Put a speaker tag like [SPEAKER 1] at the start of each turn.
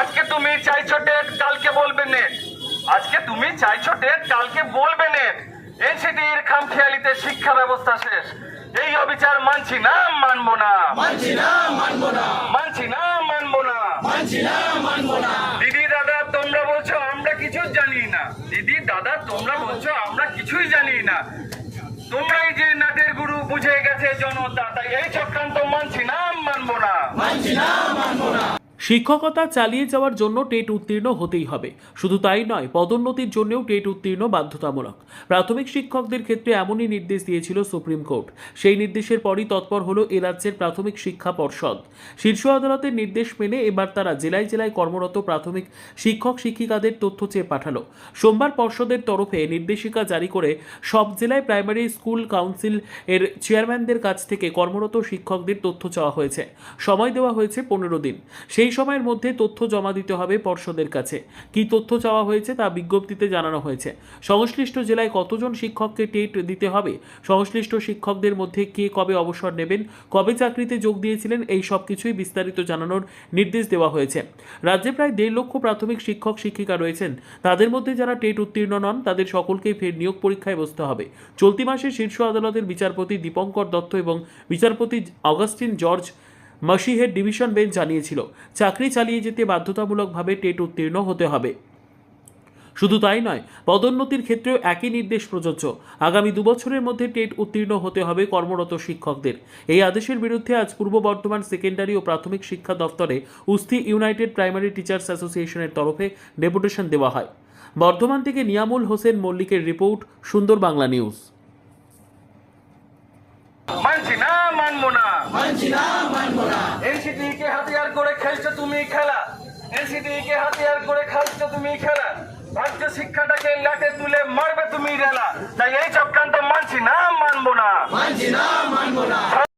[SPEAKER 1] আজকে তুমি চাইছো ডেট কালকে বলবে নেট। আজকে তুমি চাইছো ডেট কালকে বলবে নেট। এনসিটির খামখেয়ালিতে শিক্ষা ব্যবস্থা শেষ। এই অবিচার মানছি না মানব না। মানছি না মানব না। মানছি না মানব না। মানছি না মানব না। দিদি দাদা তোমরা বলছো আমরা কিছু জানি না। দিদি দাদা তোমরা বলছো আমরা কিছুই জানি না। তোমরাই যে না বুঝে গেছে জনতা তাই এই চক্রান্ত মানছি না মানবো না। মানছি না মানবো না।
[SPEAKER 2] শিক্ষকতা চালিয়ে যাওয়ার জন্য টেট উত্তীর্ণ হতেই হবে। শুধু তাই নয়, পদোন্নতির জন্যও টেট উত্তীর্ণ বাধ্যতামূলক। প্রাথমিক শিক্ষকদের ক্ষেত্রে এমনই নির্দেশ দিয়েছিল সুপ্রিম কোর্ট। সেই নির্দেশের পরই তৎপর হলো এ রাজ্যের প্রাথমিক শিক্ষা পর্ষদ। শীর্ষ আদালতের নির্দেশ মেনে এবার তারা জেলায় জেলায় কর্মরত প্রাথমিক শিক্ষক শিক্ষিকাদের তথ্য চেয়ে পাঠালো। সোমবার পর্ষদের তরফে নির্দেশিকা জারি করে সব জেলায় প্রাইমারি স্কুল কাউন্সিল এর চেয়ারম্যানদের কাছ থেকে কর্মরত শিক্ষকদের তথ্য চাওয়া হয়েছে। সময় দেওয়া হয়েছে পনেরো দিন। সেই সময়ের মধ্যে তথ্য জমা দিতে হবে পর্ষদের কাছে। কী তথ্য চাওয়া হয়েছে তা বিজ্ঞপ্তিতে জানানো হয়েছে। সংশ্লিষ্ট জেলায় কতজন শিক্ষককে টেট দিতে হবে? সংশ্লিষ্ট শিক্ষকদের মধ্যে কে কবে অবসর নেবেন? কবে চাকরিতে যোগ দিয়েছিলেন? এই সব কিছুই বিস্তারিত জানানোর নির্দেশ দেওয়া হয়েছে। রাজ্যে প্রায় দেড় লক্ষ প্রাথমিক শিক্ষক শিক্ষিকা রয়েছেন। তাদের মধ্যে যারা টেট উত্তীর্ণ নন, তাদের সকলকেই ফের নিয়োগ পরীক্ষায় বসতে হবে। চলতি মাসে শীর্ষ আদালতের বিচারপতি দীপঙ্কর দত্ত এবং বিচারপতি অগাস্টিন জর্জ মাসিহের ডিভিশন বেঞ্চ জানিয়েছিল, চাকরি চালিয়ে যেতে বাধ্যতামূলকভাবে টেট উত্তীর্ণ হতে হবে। শুধু তাই নয়, পদোন্নতির ক্ষেত্রেও একই নির্দেশ প্রযোজ্য। আগামী দুবছরের মধ্যে টেট উত্তীর্ণ হতে হবে কর্মরত শিক্ষকদের। এই আদেশের বিরুদ্ধে আজ পূর্ব বর্ধমান সেকেন্ডারি ও প্রাথমিক শিক্ষা দফতরে উস্তি ইউনাইটেড প্রাইমারি টিচার্স অ্যাসোসিয়েশনের তরফে ডেপুটেশন দেওয়া হয়। বর্ধমান থেকে নিয়ামুল হোসেন মল্লিকের রিপোর্ট, সুন্দর বাংলা নিউজ।
[SPEAKER 1] মানবো না। এনসিটি কে হাতিয়ার করে খেলছো তুমি খেলা। এনসিটি কে হাতিয়ার করে খেলছো তুমি খেলা। রাজ্য শিক্ষাটাকে লাটে তুলে মারবে তুমি রেলা। তাই এই চক্রান্ত মানছি না মানবো না। মানছি না